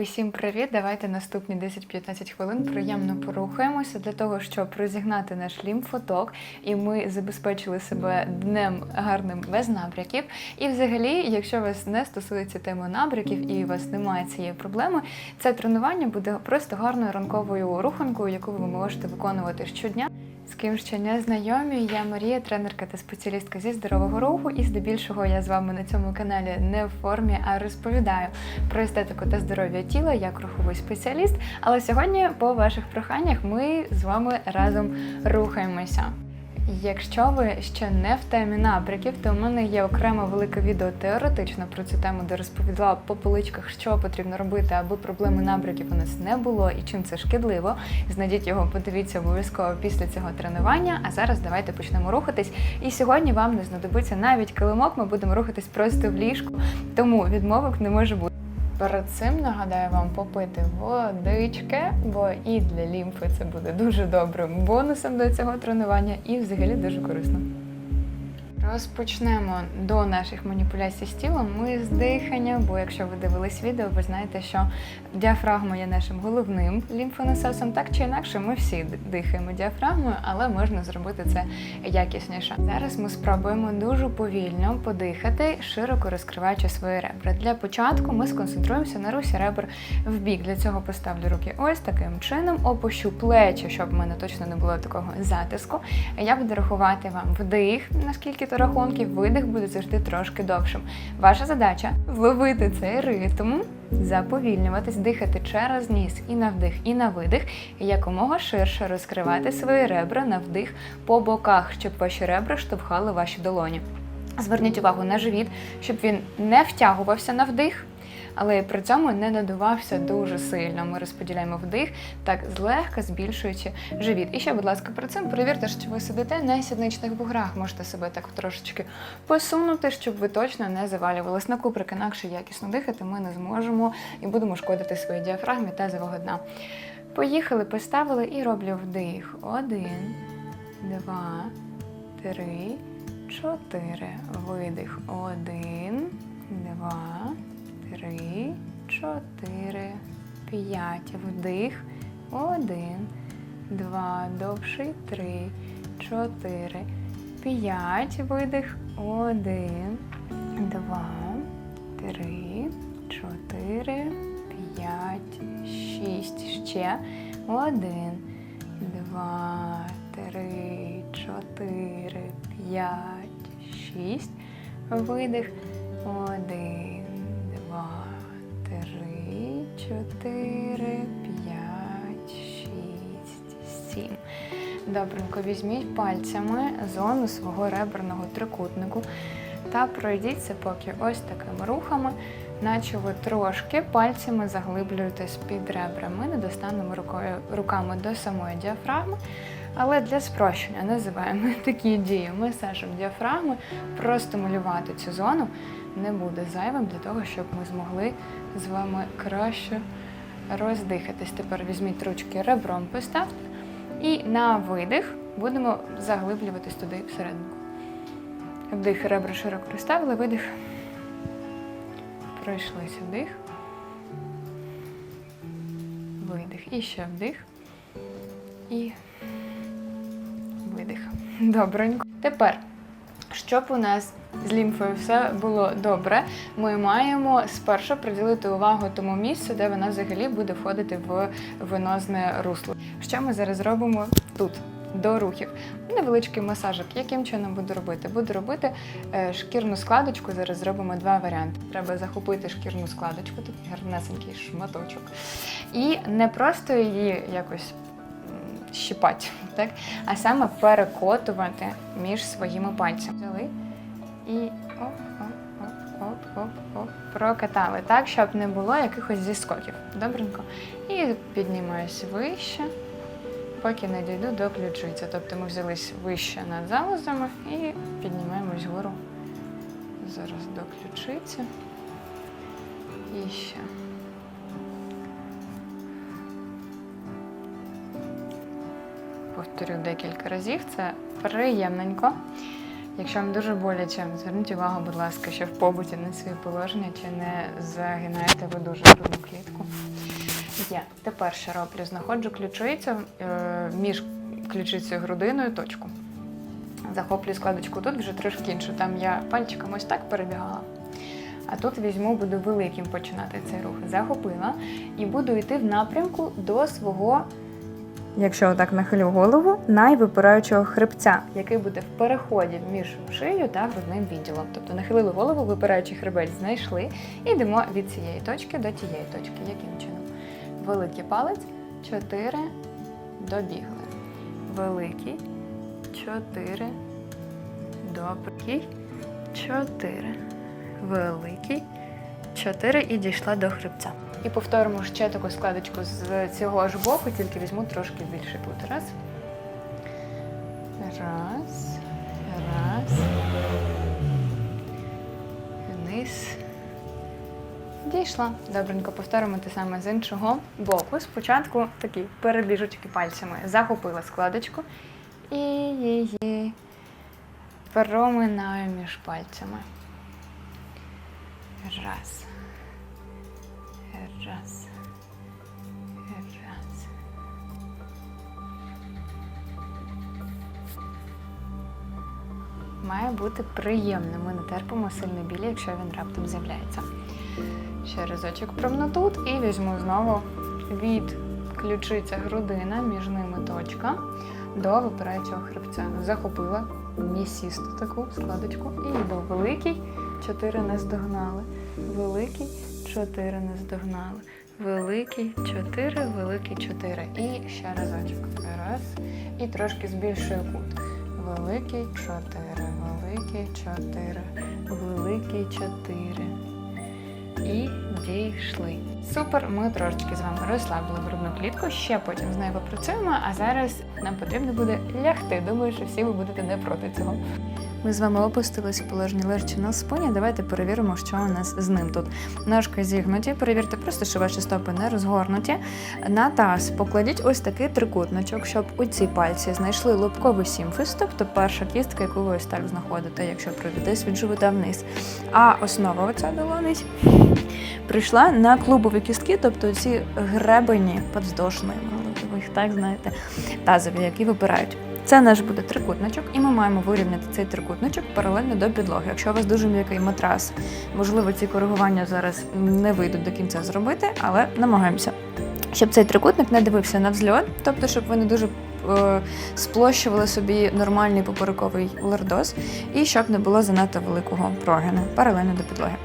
Усім привіт! Давайте наступні 10-15 хвилин приємно порухаємося для того, щоб розігнати наш лімфоток, і ми забезпечили себе днем гарним без набряків. І взагалі, якщо вас не стосується теми набряків і у вас немає цієї проблеми, це тренування буде просто гарною ранковою руханкою, яку ви можете виконувати щодня. Ким ще не знайомі, я Марія, тренерка та спеціалістка зі здорового руху, і здебільшого я з вами на цьому каналі не в формі, а розповідаю про естетику та здоров'я тіла як руховий спеціаліст. Але сьогодні, по ваших проханнях, ми з вами разом рухаємося. Якщо ви ще не в темі набряків, то в мене є окреме велике відео теоретично про цю тему, де розповідала по поличках, що потрібно робити, аби проблеми набряків у нас не було і чим це шкідливо. Знайдіть його, подивіться обов'язково після цього тренування. А зараз давайте почнемо рухатись. І сьогодні вам не знадобиться навіть килимок. Ми будемо рухатись просто в ліжку, тому відмовок не може бути. Перед цим нагадаю вам попити водички, бо і для лімфи це буде дуже добрим бонусом до цього тренування і взагалі дуже корисно. Розпочнемо до наших маніпуляцій з тілом. Ми з дихання, бо якщо ви дивились відео, ви знаєте, що діафрагма є нашим головним лімфонасосом. Так чи інакше, ми всі дихаємо діафрагмою, але можна зробити це якісніше. Зараз ми спробуємо дуже повільно подихати, широко розкриваючи свої ребра. Для початку ми сконцентруємося на русі ребер в бік. Для цього поставлю руки ось таким чином, опущу плечі, щоб в мене точно не було такого затиску. Я буду рахувати вам вдих, наскільки то рахунки видих буде завжди трошки довшим. Ваша задача вловити цей ритм, заповільнюватись, дихати через ніс і на вдих, і на видих, і якомога ширше розкривати свої ребра на вдих по боках, щоб ваші ребра штовхали ваші долоні. Зверніть увагу на живіт, щоб він не втягувався на вдих, але при цьому не надувався дуже сильно. Ми розподіляємо вдих, так злегка збільшуючи живіт. І ще, будь ласка, при цим перевірте, що ви сидите на сідничних буграх. Можете себе так трошечки посунути, щоб ви точно не завалювались на куприк. Інакше якісно дихати ми не зможемо і будемо шкодити своїй діафрагмі та дна. Поїхали, поставили і роблю вдих. Один, два, три, чотири. Видих. Один, два три, чотири, п'ять. Вдих. Один, два. Довший. Три, чотири, п'ять. Видих. Один, два, три, чотири, п'ять, шість. Ще. Один, два, три, чотири, п'ять, шість. Видих. Один чотири, п'ять, шість, сім. Добренько візьміть пальцями зону свого реберного трикутнику та пройдіться поки ось такими рухами, наче ви трошки пальцями заглиблюєтесь під ребра. Ми не достанемо рукою, руками до самої діафрагми. Але для спрощення називаємо такі дії масажем діафрагми, простимулювати цю зону не буде зайвим для того, щоб ми змогли з вами краще роздихатись. Тепер візьміть ручки ребром, поставте. І на видих будемо заглиблюватись туди всередину. Вдих, ребра широко розставили, видих. Пройшлися вдих. Видих. І ще вдих. І видих. Добренько. Тепер, щоб у нас з лімфою все було добре, ми маємо спершу приділити увагу тому місцю, де вона взагалі буде входити в венозне русло. Що ми зараз робимо тут? До рухів. Невеличкий масажик. Яким чином буду робити? Буду робити е, шкірну складочку. Зараз зробимо два варіанти. Треба захопити шкірну складочку, такий гарнесенький шматочок. І не просто її якось щипати, так? а саме перекотувати між своїми пальцями. Взяли і оп-оп-оп-оп-оп-оп. Прокатали так, щоб не було якихось зіскоків. Добренько. І піднімаюсь вище, поки не дійду до ключиці. Тобто ми взялись вище над залозами і піднімаємось вгору. Зараз до ключиці. І ще. Повторю декілька разів. Це приємненько. Якщо вам дуже боляче, зверніть увагу, будь ласка, що в побуті на свої положення чи не загинаєте ви дуже грудну клітку. Є. Тепер що роблю? Знаходжу ключицю е, між ключицею грудиною точку. Захоплюю складочку тут вже трошки іншу. Там я пальчиком ось так перебігала. А тут візьму, буду великим починати цей рух. Захопила і буду йти в напрямку до свого, якщо отак нахилю голову, найвипираючого хребця, який буде в переході між шиєю та грудним відділом. Тобто нахилили голову, випираючий хребець знайшли і йдемо від цієї точки до тієї точки. Яким чином? Великий палець, 4, добігли. Великий, 4, добрий, 4 великий, 4 і дійшла до хребця. І повторимо ще таку складочку з цього ж боку, тільки візьму трошки більше тут. Раз. Раз. Раз. Вниз. Дійшла. Добренько повторимо те саме з іншого боку. Спочатку такі перебіжечки пальцями захопила складочку і її проминаю між пальцями. Раз. Раз. Раз. Має бути приємним. Ми не терпимо сильний біль, якщо він раптом з'являється. Ще разочок промну тут і візьму знову від ключиця грудина, між ними точка до випираючого хребця. Захопила місісту таку складочку і йду великий. Чотири наздогнали. Великий, чотири наздогнали. Великий, чотири, великий, чотири. І ще разочок. Раз. І трошки збільшую кут. Великий, чотири, великий, чотири, великий, чотири. І дійшли. Супер, ми трошечки з вами розслабили грудну клітку, ще потім з нею попрацюємо, а зараз нам потрібно буде лягти. Думаю, що всі ви будете не проти цього. Ми з вами опустилися в положення лежачи на спині. Давайте перевіримо, що у нас з ним тут. Ножки зігнуті. Перевірте просто, що ваші стопи не розгорнуті. На таз покладіть ось такий трикутничок, щоб у ці пальці знайшли лобковий сімфіз, тобто перша кістка, яку ви ось так знаходите, якщо пройдетесь від живота вниз. А основа оця долонить прийшла на клубові кістки, тобто ці гребені подвздошної, ви їх так знаєте, тазові, які випирають. Це наш буде трикутничок, і ми маємо вирівняти цей трикутничок паралельно до підлоги. Якщо у вас дуже м'який матрас, можливо, ці коригування зараз не вийдуть до кінця зробити, але намагаємося. Щоб цей трикутник не дивився на взльот, тобто, щоб ви не дуже е, сплощували собі нормальний поперековий лордоз, і щоб не було занадто великого прогину паралельно до підлоги.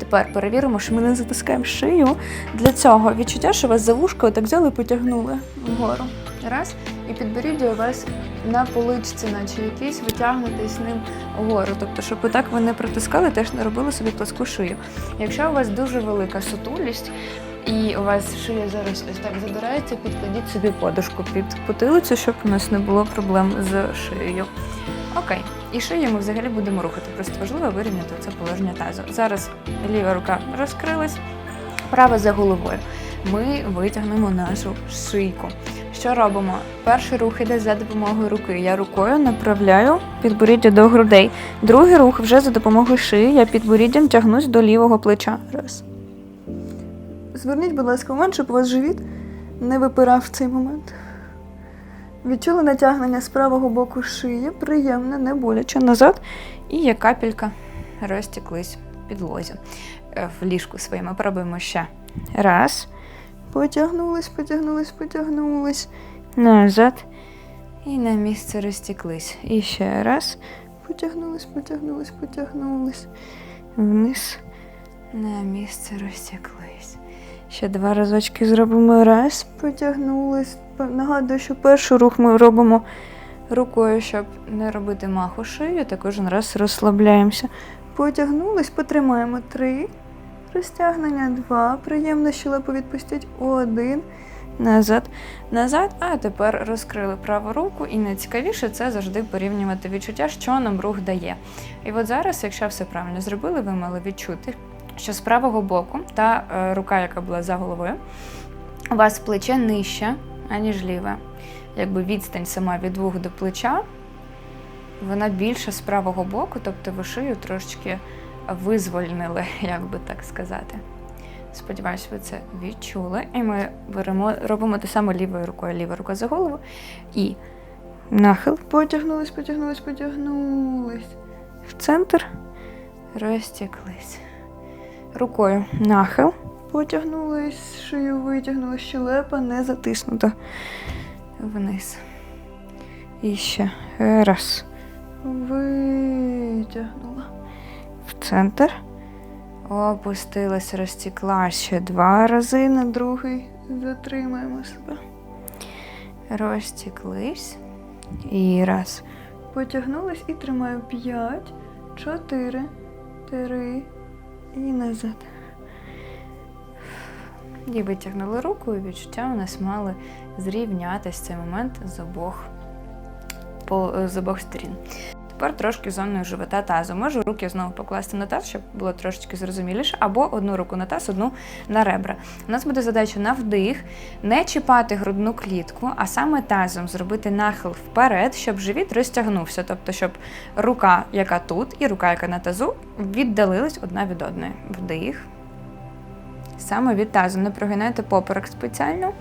Тепер перевіримо, що ми не затискаємо шию. Для цього відчуття, що вас за вушко так взяли і потягнули вгору. Раз. І підборіддя у вас на поличці, наче якийсь, витягнутись ним вгору. Тобто, щоб отак ви не притискали, теж не робили собі пласку шию. Якщо у вас дуже велика сутулість, і у вас шия зараз ось так задирається, підкладіть собі подушку під потилицю, щоб у нас не було проблем з шиєю. Окей, і шию ми взагалі будемо рухати. Просто важливо вирівняти це положення тазу. Зараз ліва рука розкрилась, права за головою. Ми витягнемо нашу шийку. Що робимо? Перший рух іде за допомогою руки. Я рукою направляю підборіддя до грудей. Другий рух вже за допомогою шиї. Я підборіддям тягнусь до лівого плеча. Раз. Зверніть, будь ласка, момент, щоб у вас живіт не випирав в цей момент. Відчули натягнення з правого боку шиї, приємне, не боляче назад. І є капелька розтіклись підлозі Е, в ліжку своєму. Пробуємо ще. Раз. Потягнулись, потягнулись, потягнулись. Назад. І на місце розтіклись. І ще раз. Потягнулись, потягнулись, потягнулись. Вниз. На місце розтяклись. Ще два разочки зробимо. Раз, потягнулись. Нагадую, що перший рух ми робимо рукою, щоб не робити маху шию. Та кожен раз розслабляємося. Потягнулись, потримаємо три. Розтягнення два. Приємно щелепу відпустіть. Один. Назад, назад, а тепер розкрили праву руку, і найцікавіше це завжди порівнювати відчуття, що нам рух дає. І от зараз, якщо все правильно зробили, ви мали відчути, що з правого боку та е, рука, яка була за головою, у вас плече нижче, аніж ліве. Якби відстань сама від вух до плеча, вона більша з правого боку, тобто ви шию трошечки визвольнили, як би так сказати. Сподіваюсь, ви це відчули. І ми беремо, робимо те саме лівою рукою. Ліва рука за голову. І нахил. Потягнулись, потягнулись, потягнулись. В центр. Розтяклись. Рукою нахил. Потягнулись, шию витягнули, щелепа не затиснута. Вниз. І ще раз. Витягнула. В центр. Опустилась, розтікла ще два рази на другий. Затримаємо себе. Розтіклись. І раз. Потягнулись і тримаю. П'ять, чотири, три і назад. І витягнули руку, і відчуття у нас мали зрівнятися цей момент з обох, по, з обох сторін. Тепер трошки зоною живота тазу. Можу руки знову покласти на таз, щоб було трошечки зрозуміліше, або одну руку на таз, одну на ребра. У нас буде задача на вдих, не чіпати грудну клітку, а саме тазом зробити нахил вперед, щоб живіт розтягнувся. Тобто, щоб рука, яка тут, і рука, яка на тазу, віддалились одна від одної. Вдих. Саме від тазу. Не прогинайте поперек спеціально.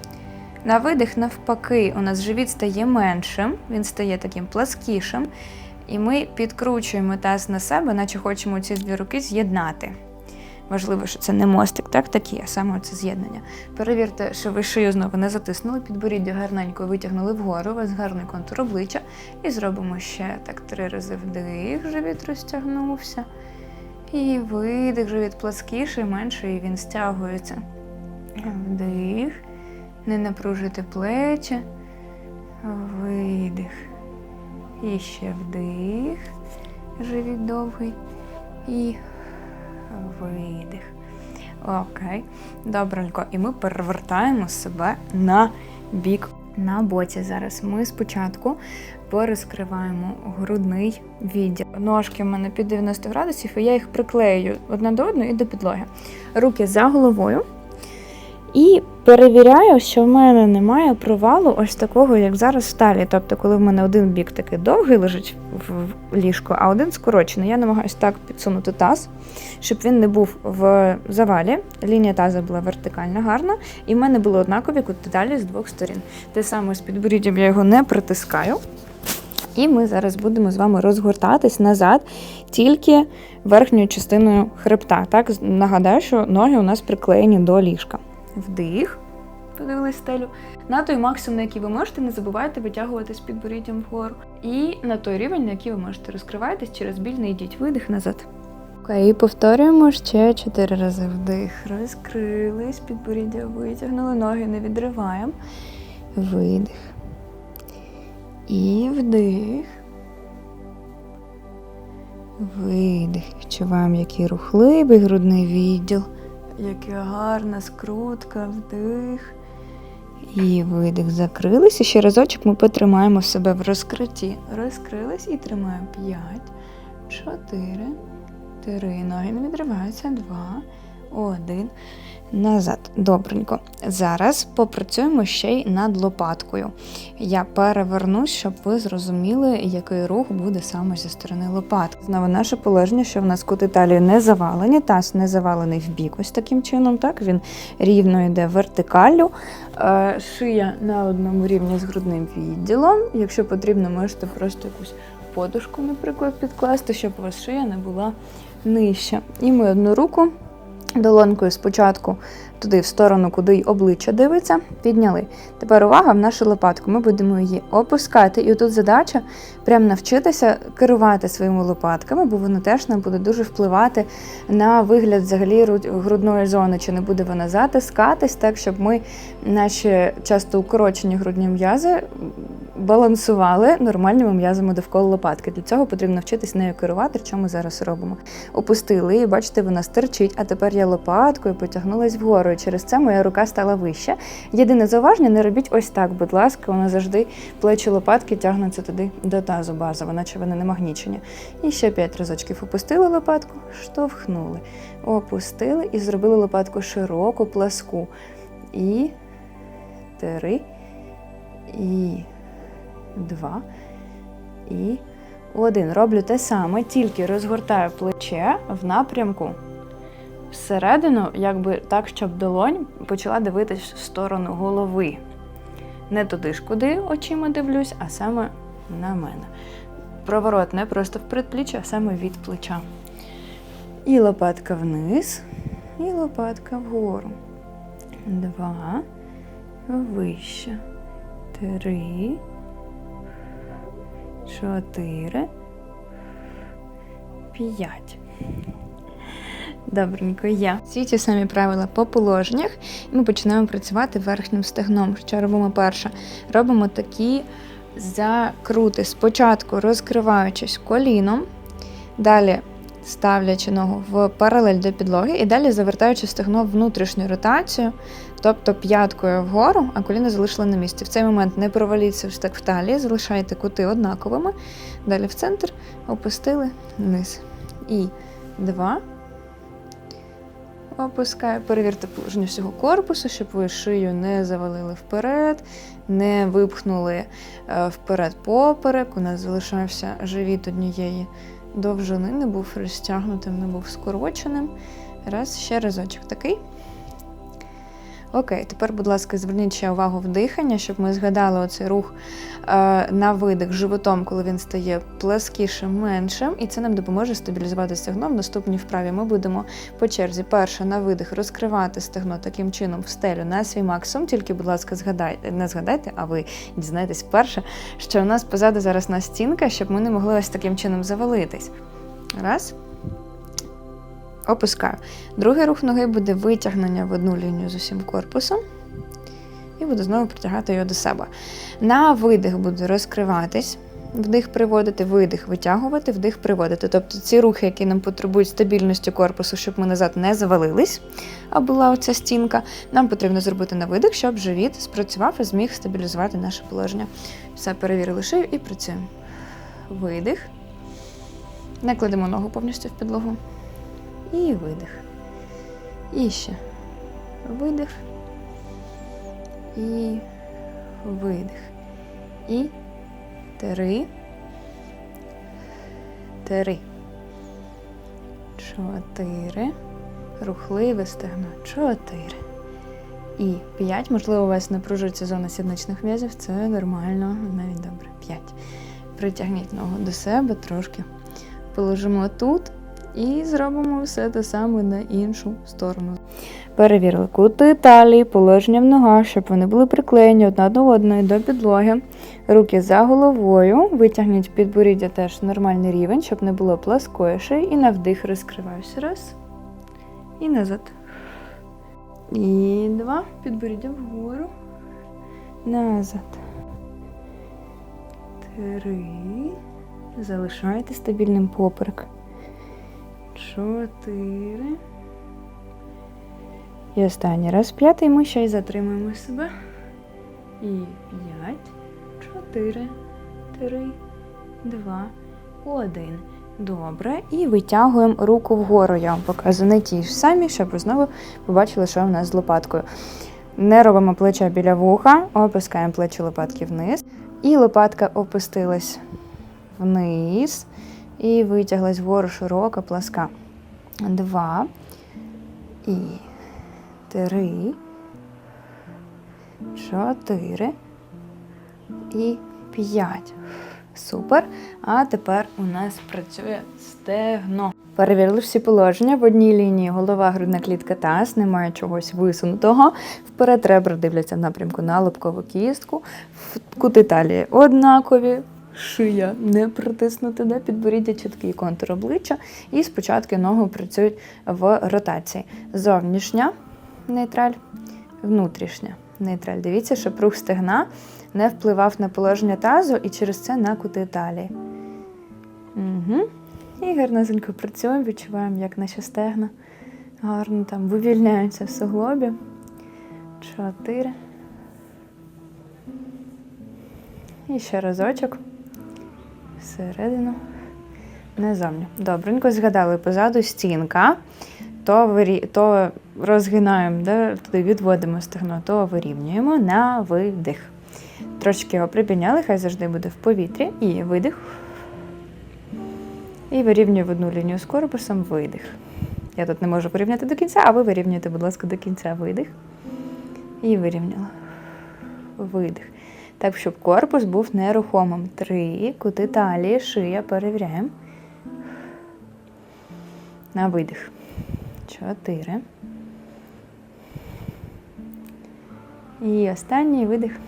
На видих, навпаки, у нас живіт стає меншим, він стає таким пласкішим. І ми підкручуємо таз на себе, наче хочемо ці дві руки з'єднати. Важливо, що це не мостик, так такі, а саме це з'єднання. Перевірте, що ви шию знову не затиснули, підборіддя гарненько витягнули вгору, у вас гарний контур обличчя. І зробимо ще так три рази вдих, живіт розтягнувся. І видих, живіт пласкіший, менший, він стягується. Вдих. Не напружуйте плечі. Видих. І ще вдих. Живіт довгий. І видих. Окей. Добренько. І ми перевертаємо себе на бік. На боці зараз ми спочатку порозкриваємо грудний відділ. Ножки в мене під 90 градусів, і я їх приклею одна до одної і до підлоги. Руки за головою. І перевіряю, що в мене немає провалу ось такого, як зараз в талі. Тобто, коли в мене один бік такий довгий лежить в ліжку, а один скорочений. Я намагаюся так підсунути таз, щоб він не був в завалі. Лінія таза була вертикальна, гарна, і в мене були однакові деталі з двох сторін. Те саме з підборіддям я його не притискаю. І ми зараз будемо з вами розгортатись назад тільки верхньою частиною хребта. Так, нагадаю, що ноги у нас приклеєні до ліжка. Вдих, подивились стелю. На той максимум, на який ви можете, не забувайте витягувати з підборіддям вгору. І на той рівень, на який ви можете розкриватись, через біль не йдіть. Видих назад. Окей, повторюємо ще чотири рази вдих. Розкрились, підборіддя витягнули, ноги не відриваємо. Видих. І вдих. Видих. Відчуваємо, який рухливий грудний відділ. Яка гарна скрутка, вдих. І видих. Закрились. І ще разочок ми потримаємо себе в розкритті. Розкрились і тримаємо 5, 4, 3. Ноги не відриваються. 2, 1. Назад. Добренько. Зараз попрацюємо ще й над лопаткою. Я перевернусь, щоб ви зрозуміли, який рух буде саме зі сторони лопатки. Знову наше положення, що в нас кути талії не завалені, таз не завалений в бік ось таким чином. Так Він рівно йде вертикаллю. Е, Шия на одному рівні з грудним відділом. Якщо потрібно, можете просто якусь подушку, наприклад, підкласти, щоб у вас шия не була нижча. І ми одну руку долонкою спочатку туди в сторону, куди й обличчя дивиться, підняли. Тепер увага в нашу лопатку. Ми будемо її опускати. І тут задача прям навчитися керувати своїми лопатками, бо воно теж нам буде дуже впливати на вигляд взагалі грудної зони, чи не буде вона затискатись, так щоб ми наші часто укорочені грудні м'язи балансували нормальними м'язами довкола лопатки. Для цього потрібно вчитись нею керувати, що ми зараз робимо. Опустили, і бачите, вона стерчить, а тепер я лопаткою потягнулась вгору. І через це моя рука стала вища. Єдине зауваження, не робіть ось так, будь ласка, воно завжди плечі лопатки тягнуться туди до тазу базово, наче вони не магнічені. І ще п'ять разочків опустили лопатку, штовхнули, опустили і зробили лопатку широку, пласку. І три, і два, і один. Роблю те саме, тільки розгортаю плече в напрямку всередину, якби так, щоб долонь почала дивитись в сторону голови. Не туди ж, куди очима дивлюсь, а саме на мене. Проворот не просто в предпліччя, а саме від плеча. І лопатка вниз, і лопатка вгору. Два. Вище. Три. Чотири. П'ять. Добренько, я. Всі ті самі правила по положеннях. І ми починаємо працювати верхнім стегном. Що робимо перше? Робимо такі закрути. Спочатку розкриваючись коліном, далі ставлячи ногу в паралель до підлоги, і далі завертаючи стегно внутрішню ротацію, тобто п'яткою вгору, а коліно залишили на місці. В цей момент не проваліться в стек в талії, залишайте кути однаковими. Далі в центр опустили вниз. І два. Опускаю, перевірте положення всього корпусу, щоб ви шию не завалили вперед, не випхнули е, вперед поперек. У нас залишався живіт однієї довжини, не був розтягнутим, не був скороченим. Раз, ще разочок такий. Окей, тепер, будь ласка, зверніть ще увагу в дихання, щоб ми згадали оцей рух е, на видих животом, коли він стає пласкішим, меншим, і це нам допоможе стабілізувати стегно в наступній вправі. Ми будемо по черзі перше на видих розкривати стегно таким чином в стелю на свій максимум. Тільки, будь ласка, згадайте, не згадайте, а ви дізнаєтесь вперше, що у нас позаду зараз на стінка, щоб ми не могли ось таким чином завалитись. Раз. Опускаю. Другий рух ноги буде витягнення в одну лінію з усім корпусом. І буду знову притягати його до себе. На видих буду розкриватись, вдих приводити, видих витягувати, вдих приводити. Тобто ці рухи, які нам потребують стабільності корпусу, щоб ми назад не завалились, а була оця стінка, нам потрібно зробити на видих, щоб живіт спрацював і зміг стабілізувати наше положення. Все, перевірили шию і працюємо. Видих. Не кладемо ногу повністю в підлогу. І видих. І ще видих. І видих. І три. Три. Чотири. Рухливе стегно. Чотири. І п'ять. Можливо, у вас напружується зона сідничних м'язів. Це нормально, навіть добре. П'ять. Притягніть ногу до себе трошки. Положимо тут. І зробимо все те саме на іншу сторону. Перевірили кути талії, положення в ногах, щоб вони були приклеєні одна до одної до підлоги. Руки за головою. Витягніть підборіддя теж нормальний рівень, щоб не було пласкої. І на вдих розкриваюся. Раз. І назад. І два. Підборіддя вгору. Назад. Три. Залишайте стабільним поперек. Чотири. І останній раз п'ятий. Ми ще й затримуємо себе. І п'ять, чотири, три, два, один. Добре. І витягуємо руку вгору. Я вам показую не ті ж самі, щоб ви знову побачили, що в нас з лопаткою. Не робимо плеча біля вуха, опускаємо плечі лопатки вниз. І лопатка опустилась вниз. І витяглась вгору широка, пласка. Два. І три. Чотири. І п'ять. Супер. А тепер у нас працює стегно. Перевірили всі положення в одній лінії голова, грудна клітка, таз, немає чогось висунутого. Вперед ребра дивляться в напрямку на лобкову кістку, кути талії однакові, шия не притиснути, де підборіддя чіткий контур обличчя. І спочатку ноги працюють в ротації. Зовнішня нейтраль, внутрішня нейтраль. Дивіться, щоб рух стегна не впливав на положення тазу і через це на кути талії. Угу. І гарнозенько працюємо, відчуваємо, як наші стегна гарно там вивільняються в суглобі. Чотири. І ще разочок. Всередину. Назовні. Добренько згадали позаду стінка. То, вирі... то розгинаємо, да? туди відводимо стегно, то вирівнюємо на видих. Трошки його припідняли, хай завжди буде в повітрі. І видих. І вирівнюю в одну лінію з корпусом видих. Я тут не можу порівняти до кінця, а ви вирівнюєте, будь ласка, до кінця видих. І вирівняла. Видих. Так, щоб корпус був нерухомим. Три. Кути талії, шия. Перевіряємо. На видих. Чотири. І останній видих.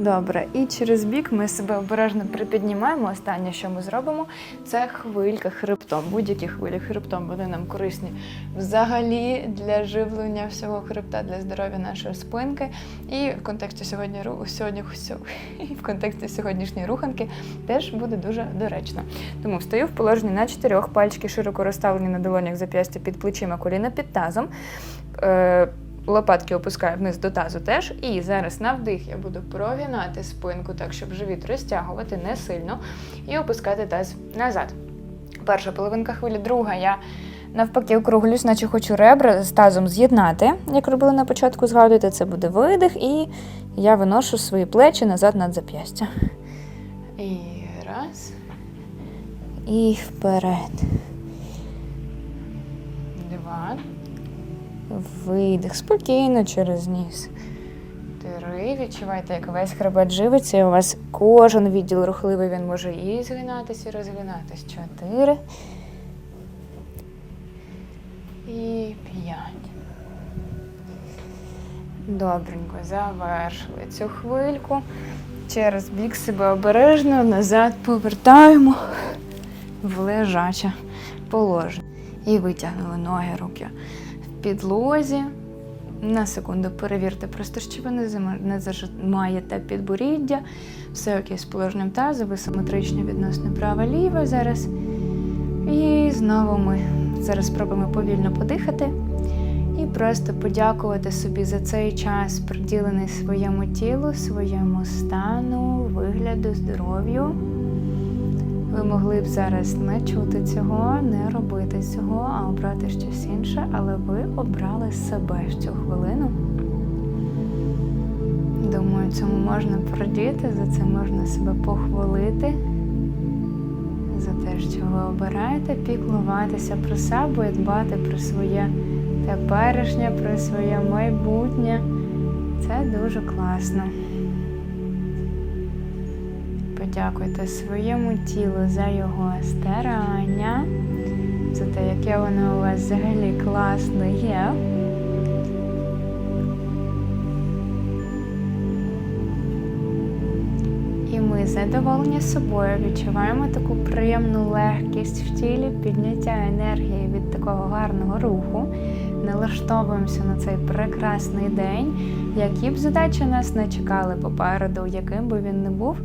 Добре, і через бік ми себе обережно припіднімаємо. Останнє, що ми зробимо, це хвилька хребтом. Будь-які хвилі хребтом вони нам корисні взагалі для живлення всього хребта, для здоров'я нашої спинки. І в контексті сьогодні сьогодні і в контексті сьогоднішньої руханки теж буде дуже доречно. Тому встаю в положенні на чотирьох пальчики широко розставлені на долонях зап'ястя під плечима, коліна під тазом. Лопатки опускаю вниз до тазу теж. І зараз на вдих я буду прогинати спинку так, щоб живіт розтягувати не сильно. І опускати таз назад. Перша половинка хвилі, друга я навпаки округлюсь, наче хочу ребра з тазом з'єднати. Як робила на початку, згадуйте, це буде видих, і я виношу свої плечі назад над зап'ястя. І раз. І вперед. Два. Видих спокійно через ніс. Три. Відчувайте, як весь хребет живиться, і у вас кожен відділ рухливий, він може і згинатись, і розгинатись. Чотири. І п'ять. Добренько, завершили цю хвильку. Через бік себе обережно назад повертаємо в лежаче положення. І витягнули ноги, руки підлозі. На секунду перевірте, просто що ви не зажимаєте підборіддя. Все окей з положенням тазу, ви симетрично відносно права-ліва зараз. І знову ми зараз спробуємо повільно подихати і просто подякувати собі за цей час, приділений своєму тілу, своєму стану, вигляду, здоров'ю. Ви могли б зараз не чути цього, не робити цього, а обрати щось інше, але ви обрали себе в цю хвилину. Думаю, цьому можна продіти, за це можна себе похвалити, за те, що ви обираєте, піклуватися про себе і дбати про своє теперішнє, про своє майбутнє. Це дуже класно. Подякуйте своєму тілу за його старання, за те, яке воно у вас взагалі класне є. І ми задоволені собою відчуваємо таку приємну легкість в тілі, підняття енергії від такого гарного руху. Налаштовуємося на цей прекрасний день, які б задачі нас не чекали попереду, яким би він не був.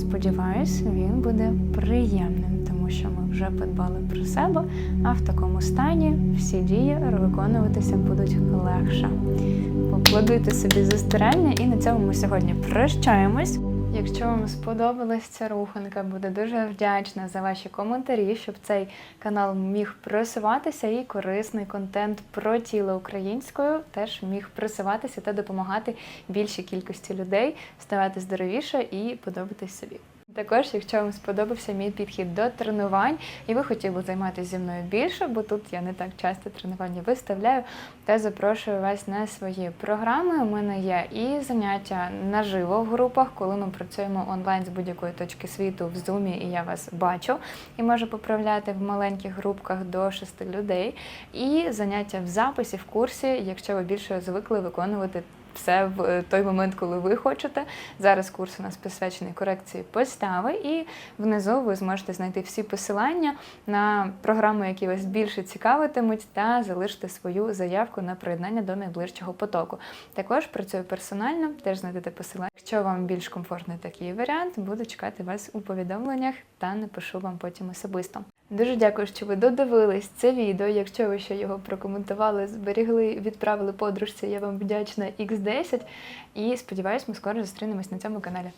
Сподіваюсь, він буде приємним, тому що ми вже подбали про себе, а в такому стані всі дії виконуватися будуть легше. Поплодуйте собі за старання, і на цьому ми сьогодні прощаємось. Якщо вам сподобалась ця руханка, буду дуже вдячна за ваші коментарі, щоб цей канал міг просуватися і корисний контент про тіло українською теж міг просуватися та допомагати більшій кількості людей ставати здоровіше і подобатись собі. Також, якщо вам сподобався мій підхід до тренувань, і ви хотіли займатися зі мною більше, бо тут я не так часто тренування виставляю, та запрошую вас на свої програми. У мене є і заняття наживо в групах, коли ми працюємо онлайн з будь-якої точки світу в зумі, і я вас бачу і можу поправляти в маленьких групках до шести людей. І заняття в записі в курсі, якщо ви більше звикли виконувати все в е, той момент, коли ви хочете. Зараз курс у нас присвячений корекції постави, і внизу ви зможете знайти всі посилання на програми, які вас більше цікавитимуть, та залишити свою заявку на приєднання до найближчого потоку. Також працюю персонально, теж знайдете посилання. Якщо вам більш комфортний такий варіант, буду чекати вас у повідомленнях та напишу вам потім особисто. Дуже дякую, що ви додивились це відео. Якщо ви ще його прокоментували, зберігли, відправили подружці, я вам вдячна X10. І сподіваюсь, ми скоро зустрінемось на цьому каналі.